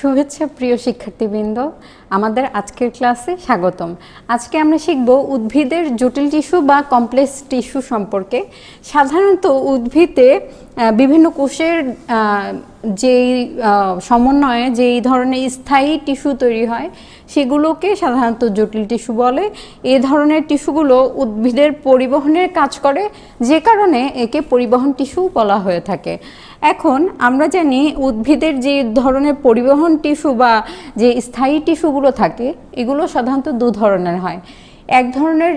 শুভেচ্ছা প্রিয় শিক্ষার্থীবৃন্দ, আমাদের আজকের ক্লাসে স্বাগতম। আজকে আমরা শিখব উদ্ভিদের জটিল টিস্যু বা কমপ্লেক্স টিস্যু সম্পর্কে। সাধারণত উদ্ভিদে বিভিন্ন কোষের যেই সমন্বয়ে যেই ধরনের স্থায়ী টিস্যু তৈরি হয়, সেগুলোকে সাধারণত জটিল টিস্যু বলে। এ ধরনের টিস্যুগুলো উদ্ভিদের পরিবহনের কাজ করে, যে কারণে একে পরিবহন টিস্যু বলা হয়ে থাকে। এখন আমরা জানি উদ্ভিদের যে ধরনের পরিবহন টিস্যু বা যে স্থায়ী টিস্যুগুলো থাকে, এগুলো সাধারণত দু ধরনের হয়। এক ধরনের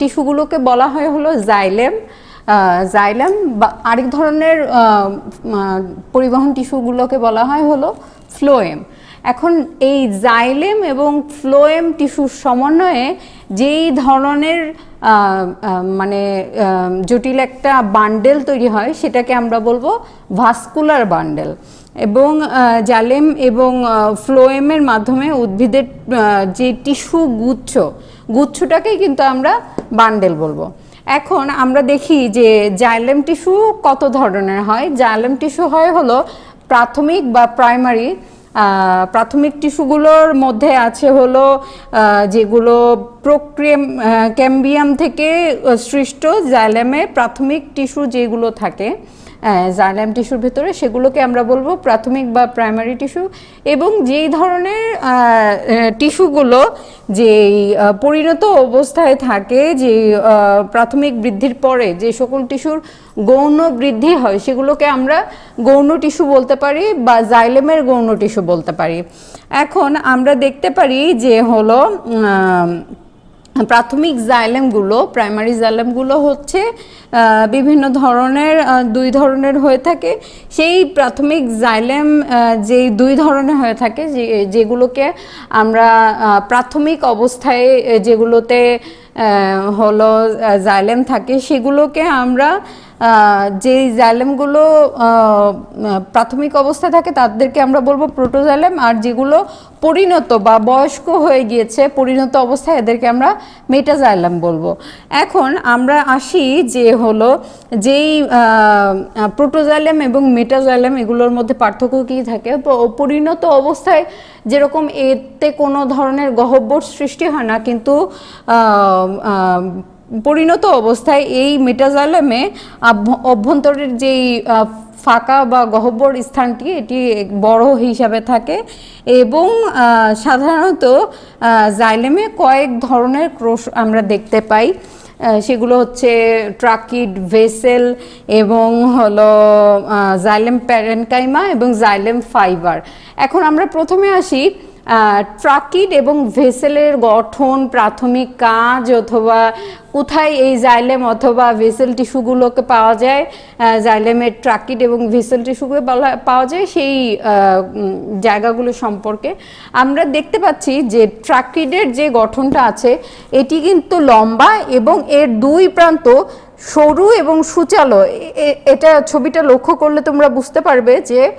টিস্যুগুলোকে বলা হয় হলো জাইলেম জাইলেম বা আরেক ধরনের পরিবহন টিস্যুগুলোকে বলা হয় হলো ফ্লোয়েম এখন এই জাইলেম এবং ফ্লোয়েম টিস্যুর সমন্বয়ে যেই ধরনের মানে জটিল একটা বান্ডেল তৈরি হয়, সেটাকে আমরা বলব ভাস্কুলার বান্ডেল এবং জালেম এবং ফ্লোয়েমের মাধ্যমে উদ্ভিদের যে টিস্যু গুচ্ছ, গুচ্ছটাকেই কিন্তু আমরা বান্ডেল বলব। এখন আমরা দেখি যে জাইলেম টিস্যু কত ধরনের হয়? জাইলেম টিস্যু হয় হলো প্রাথমিক বা প্রাইমারি প্রাথমিক টিস্যুগুলোর মধ্যে আছে হলো যেগুলো প্রক্রিয়াম ক্যাম্বিয়াম থেকে সৃষ্ট জাইলেমে প্রাথমিক টিস্যু যেগুলো থাকে। জাইলাম টিস্যুর ভেতরে সেগুলোকে আমরা বলব প্রাথমিক বা প্রাইমারি টিস্যু এবং যেই ধরনের টিস্যুগুলো আহ, পরিণত অবস্থায় থাকে যে প্রাথমিক বৃদ্ধির পরে যে সকল টিস্যুর গৌণ বৃদ্ধি হয় সেগুলোকে আমরা গৌণ টিস্যু বলতে পারি বা জাইলেমের গৌণ টিস্যু বলতে পারি। এখন আমরা দেখতে পারি যে হলো প্রাথমিক জাইলেমগুলো, প্রাইমারি জাইলেমগুলো হচ্ছে বিভিন্ন ধরনের দুই ধরনের হয়ে থাকে। সেই প্রাথমিক জাইলেম যেই দুই ধরনের হয়ে থাকে যেগুলোকে আমরা প্রাথমিক অবস্থায়, যেগুলোতে হলো জাইলেম থাকে, সেগুলোকে আমরা আহ, যেই জাইলেমগুলো প্রাথমিক অবস্থায় থাকে তাদেরকে আমরা বলব প্রোটোজাইলেম আর যেগুলো পরিণত বা বয়স্ক হয়ে গিয়েছে পরিণত অবস্থায় এদেরকে আমরা মেটাজাইলাম বলব। এখন আমরা আসি যে হলো যেই প্রোটোজাইলাম এবং মেটাজাইলাম এগুলোর মধ্যে পার্থক্য কী থাকে? পরিণত অবস্থায় যেরকম এতে কোনো ধরনের গহ্বর সৃষ্টি হয় না কিন্তু পরিণত অবস্থায় এই মেটাজাইলামে আভ্য- অভ্যন্তরের যেই ফাঁকা বা গহ্বর স্থানটি, এটি বড় হিসাবে থাকে এবং সাধারণত জাইলেমে কয়েক ধরনের ক্রোশ আমরা দেখতে পাই। সেগুলো হচ্ছে ট্রাকিড ভেসেল এবং হলো জাইলেম প্যারেনকাইমা এবং জাইলেম ফাইবার। এখন আমরা প্রথমে আসি ট্রাকিড এবং ভেসেলের গঠন, প্রাথমিক কাজ অথবা কোথায় এই জাইলেম অথবা ভেসেল টিস্যুগুলোকে পাওয়া যায় জাইলেমের ট্রাকিড এবং ভেসেল টিস্যুকে বলা- পাওয়া যায় সেই জায়গাগুলো সম্পর্কে। আমরা দেখতে পাচ্ছি যে ট্রাকিডের যে গঠনটা আছে, এটি কিন্তু লম্বা এবং এর দুই প্রান্ত সরু এবং সুচালো। এটা ছবিটা লক্ষ্য করলে তোমরা বুঝতে পারবে যে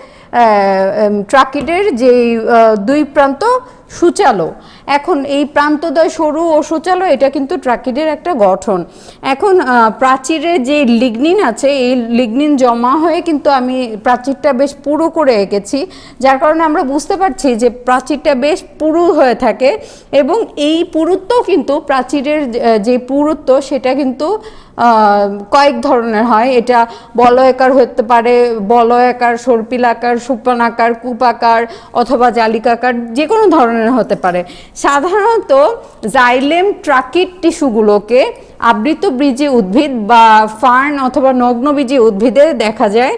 ট্রাকিডের যে দুই প্রান্ত সুচালো। এখন এই প্রান্তদ্বয় সরু ও সুচালো, এটা কিন্তু ট্রাকিডের একটা গঠন। এখন প্রাচীরে যে লিগনিন আছে, এই লিগনিন জমা হয়ে কিন্তু আমি প্রাচীরটা বেশ পুরু করে এঁকেছি, যার কারণে আমরা বুঝতে পারছি যে প্রাচীরটা বেশ পুরু হয়ে থাকে এবং এই পুরুত্ব কিন্তু প্রাচীরের যে- পুরুত্ব, সেটা কিন্তু কয়েক ধরনের হয়। এটা বলয়াকার হতে পারে বলয়াকার সর্পিলাকার সুপানাকার কূপাকার অথবা জালিকাকার যে কোনো ধরনের হতে পারে। সাধারণত জাইলেম ট্রাকিড টিস্যুগুলোকে আবৃত বীজি উদ্ভিদ বা ফার্ন অথবা নগ্নবীজি উদ্ভিদে দেখা যায়।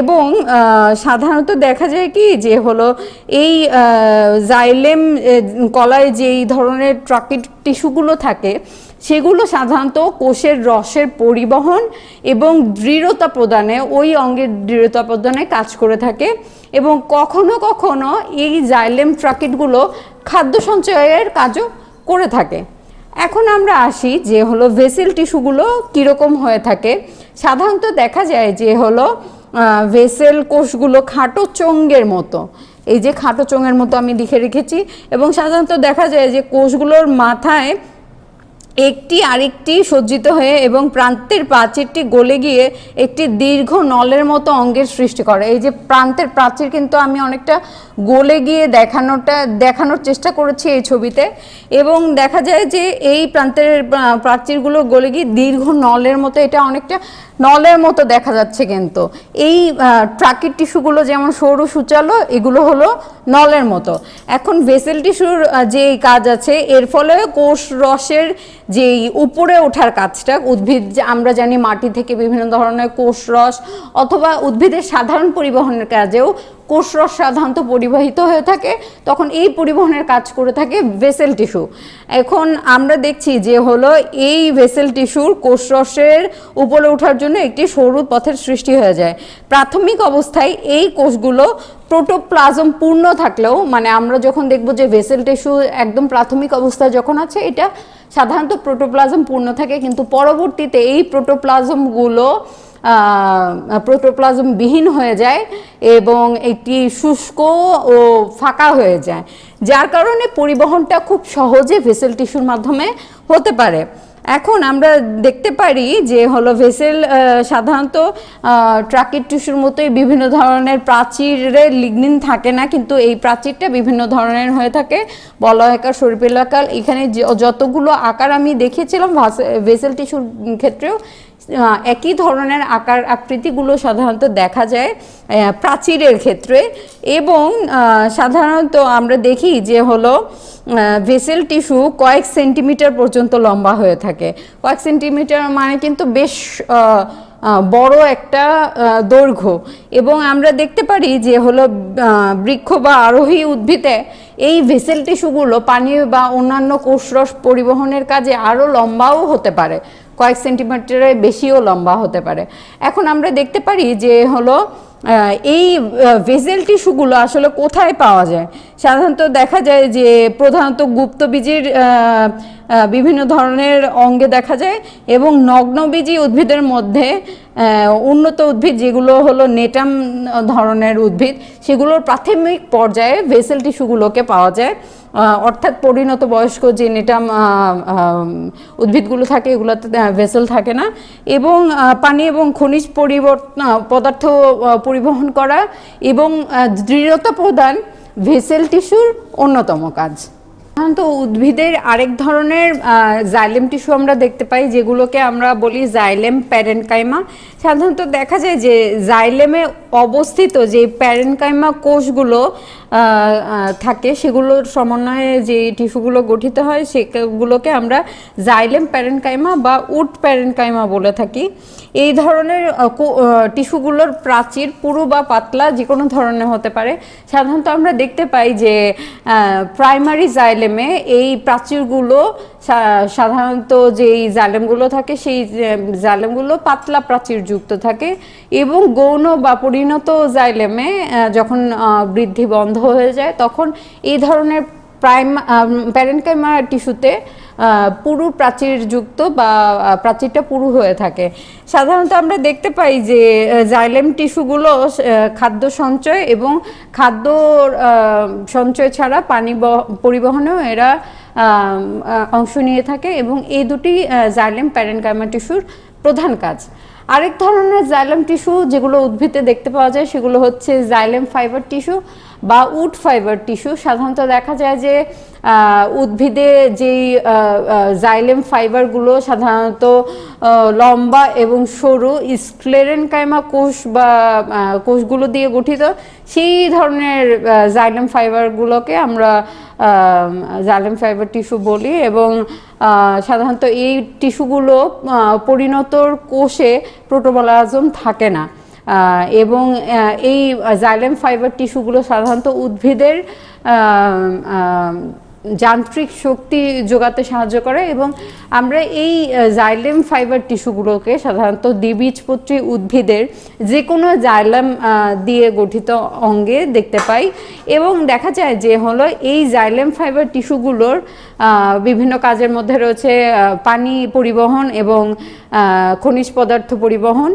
এবং সাধারণত দেখা যায় কি যে হলো এই জাইলেম কলায় যেই ধরনের ট্রাকিড টিস্যুগুলো থাকে সেগুলো সাধারণত কোষের রসের পরিবহন এবং দৃঢ়তা প্রদানে, ওই অঙ্গের দৃঢ়তা প্রদানে কাজ করে থাকে এবং কখনো কখনো এই জাইলেম ট্রাকিটগুলো খাদ্য সঞ্চয়ের কাজও করে থাকে। এখন আমরা আসি যে হলো ভেসেল টিস্যুগুলো কীরকম হয়ে থাকে। সাধারণত দেখা যায় যে হলো ভেসেল কোষগুলো খাটো চোঙ্গের মতো। এই যে খাটো চোঙের মতো আমি লিখে রেখেছি এবং সাধারণত দেখা যায় যে কোষগুলোর মাথায় একটি আরেকটি সজ্জিত হয়ে এবং প্রান্তের প্রাচীরটি গলে গিয়ে একটি দীর্ঘ নলের মতো অঙ্গের সৃষ্টি করে। এই যে প্রান্তের প্রাচীর কিন্তু আমি অনেকটা গলে গিয়ে দেখানোটা, দেখানোর চেষ্টা করেছি এই ছবিতে এবং দেখা যায় যে এই প্রান্তের প্রাচীরগুলো গলে গিয়ে দীর্ঘ নলের মতো এটা অনেকটা নলের মতো দেখা যাচ্ছে কিন্তু। এই ট্রাকের টিস্যুগুলো যেমন সরু সূচালো, এগুলো হলো নলের মতো। এখন ভেসেল টিস্যুর যে কাজ আছে, এর ফলে কোষ রসের যে উপরে ওঠার কাজটা, উদ্ভিদ আমরা জানি মাটি থেকে বিভিন্ন ধরনের কোষ রস, অথবা উদ্ভিদের সাধারণ পরিবহনের কাজেও কোষরস সাধারণত পরিবাহিত হয়ে থাকে, তখন এই পরিবহনের কাজ করে থাকে ভেসেল টিস্যু। এখন আমরা দেখছি যে হলো এই ভেসেল টিস্যুর কোষরসের উপরে ওঠার জন্য একটি সরু পথের সৃষ্টি হয়ে যায়। প্রাথমিক অবস্থায় এই কোষগুলো প্রোটোপ্লাজম পূর্ণ থাকলেও মানে আমরা যখন দেখব যে ভেসেল টিস্যু একদম প্রাথমিক অবস্থায় যখন আছে, এটা সাধারণত প্রোটোপ্লাজম পূর্ণ থাকে, কিন্তু পরবর্তীতে এই প্রোটোপ্লাজমগুলো প্রোটোপ্লাজম বিহীন হয়ে যায় এবং একটি শুষ্ক ও ফাঁকা হয়ে যায়, যার কারণে পরিবহনটা খুব সহজে ভেসেল টিস্যুর মাধ্যমে হতে পারে। এখন আমরা দেখতে পারি যে হলো ভেসেল সাধারণত ট্রাকের টিস্যুর মতোই বিভিন্ন ধরনের প্রাচীরে লিগনিন থাকে না, কিন্তু এই প্রাচীরটা বিভিন্ন ধরনের হয়ে থাকে। বলয়াকার সরিপেলাকার এখানে যতগুলো আকার আমি দেখিয়েছিলাম ভেসেল টিস্যুর ক্ষেত্রেও একই ধরনের আকার আকৃতিগুলো সাধারণত দেখা যায় প্রাচীরের ক্ষেত্রে এবং সাধারণত আমরা দেখি যে হলো ভেসেল টিস্যু কয়েক সেন্টিমিটার পর্যন্ত লম্বা হয়ে থাকে। কয়েক সেন্টিমিটার মানে কিন্তু বেশ বড় একটা দৈর্ঘ্য। এবং আমরা দেখতে পারি যে হলো বৃক্ষ বা আরোহী উদ্ভিদে এই ভেসেল টিস্যুগুলো পানি বা অন্যান্য কোষরস পরিবহনের কাজে আরও লম্বাও হতে পারে। কয়েক সেন্টিমিটারের বেশিও লম্বা হতে পারে। এখন আমরা দেখতে পারি যে হলো এই ভেজেল টিস্যুগুলো আসলে কোথায় পাওয়া যায়? সাধারণত দেখা যায় যে প্রধানত গুপ্তবীজের বিভিন্ন ধরনের অঙ্গে দেখা যায় এবং নগ্নবীজী উদ্ভিদের মধ্যে উন্নত উদ্ভিদ যেগুলো হলো নেটাম ধরনের উদ্ভিদ, সেগুলোর প্রাথমিক পর্যায়ে ভেসেল টিস্যুগুলোকে পাওয়া যায়। অর্থাৎ পরিণত বয়স্ক যে নেটাম উদ্ভিদগুলো থাকে, এগুলোতে ভেসেল থাকে না। এবং পানি এবং খনিজ পরিবর্তন পদার্থ পরিবহন করা এবং দৃঢ়তা প্রদান ভেসেল টিস্যুর অন্যতম কাজ। সাধারণত উদ্ভিদের আরেক ধরনের জাইলেম টিস্যু আমরা দেখতে পাই, যেগুলোকে আমরা বলি জাইলেম প্যারেনকাইমা সাধারণত দেখা যায় যে জাইলেমে অবস্থিত যে প্যারেনকাইমা কোষগুলো থাকে, সেগুলোর সমন্বয়ে যে টিস্যুগুলো গঠিত হয়, সেগুলোকে আমরা জাইলেম প্যারেনকাইমা বা উড প্যারেনকাইমা বলে থাকি। এই ধরনের টিস্যুগুলোর প্রাচীর পুরু বা পাতলা যে কোনো ধরনের হতে পারে। সাধারণত আমরা দেখতে পাই যে প্রাইমারি জাইলেমে এই প্রাচীরগুলো সাধারণত যেই জালেমগুলো থাকে সেই জালেমগুলো পাতলা প্রাচীর যুক্ত থাকে এবং গৌণ বা পরিণত জালেমে যখন বৃদ্ধি বন্ধ হয়ে যায়, তখন এই ধরনের প্রাইম প্যারেন্টকাইমা টিস্যুতে পুরু প্রাচীর যুক্ত বা প্রাচীরটা পুরু হয়ে থাকে। সাধারণত আমরা দেখতে পাই যে জাইলেম টিস্যুগুলো খাদ্য সঞ্চয় এবং খাদ্য সঞ্চয় ছাড়া পানি পরিবহনেও এরা অংশ নিয়ে থাকে এবং এই দুটি জাইলেম প্যারেনকাইমা টিস্যুর প্রধান কাজ। আরেক ধরনের জাইলেম টিস্যু যেগুলো উদ্ভিদে দেখতে পাওয়া যায়, সেগুলো হচ্ছে জাইলেম ফাইবার টিস্যু বা উড ফাইবার টিস্যু। সাধারণত দেখা যায় যে উদ্ভিদে যেই জাইলেম ফাইবারগুলো সাধারণত লম্বা এবং সরু স্ক্লেরেন স্ক্লেরেনকাইমা কোষ বা কোষগুলো দিয়ে গঠিত, সেই ধরনের জাইলেম ফাইবারগুলোকে আমরা জাইলেম ফাইবার টিস্যু বলি এবং সাধারণত এই টিস্যুগুলো পরিণতর কোষে প্রোটোবলাজম থাকে না। এবং এই জাইলেম ফাইবার টিস্যুগুলো সাধারণত উদ্ভিদের যান্ত্রিক শক্তি যোগাতে সাহায্য করে এবং আমরা এই জাইলেম ফাইবার টিস্যুগুলোকে সাধারণত দ্বিবীজপত্রী উদ্ভিদের যে কোনো জাইলেম দিয়ে গঠিত অঙ্গে দেখতে পাই এবং দেখা যায় যে হলো এই জাইলেম ফাইবার টিস্যুগুলোর বিভিন্ন কাজের মধ্যে রয়েছে পানি পরিবহন এবং খনিজ পদার্থ পরিবহন।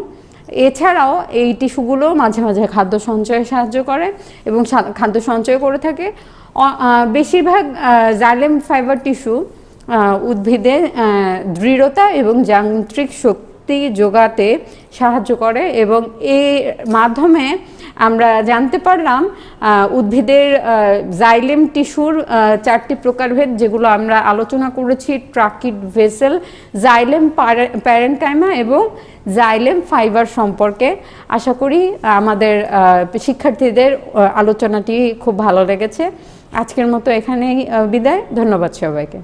এছাড়াও এই টিস্যুগুলো মাঝে মাঝে খাদ্য সঞ্চয়ে সাহায্য করে এবং খাদ্য সঞ্চয় করে থাকে। বেশিরভাগ জাইলেম ফাইবার টিস্যু উদ্ভিদে দৃঢ়তা এবং যান্ত্রিক শক্তি যোগাতে সাহায্য করে এবং এর মাধ্যমে আমরা জানতে পারলাম উদ্ভিদের জাইলেম টিস্যুর চারটি প্রকারভেদ যেগুলো আমরা আলোচনা করেছি ট্রাকিড ভেসেল জাইলেম প্যারেন্টাইমা এবং জাইলেম ফাইবার সম্পর্কে। আশা করি আমাদের শিক্ষার্থীদের আলোচনাটি খুব ভালো লেগেছে। আজকের মতো এখানেই বিদায়। ধন্যবাদ সবাইকে।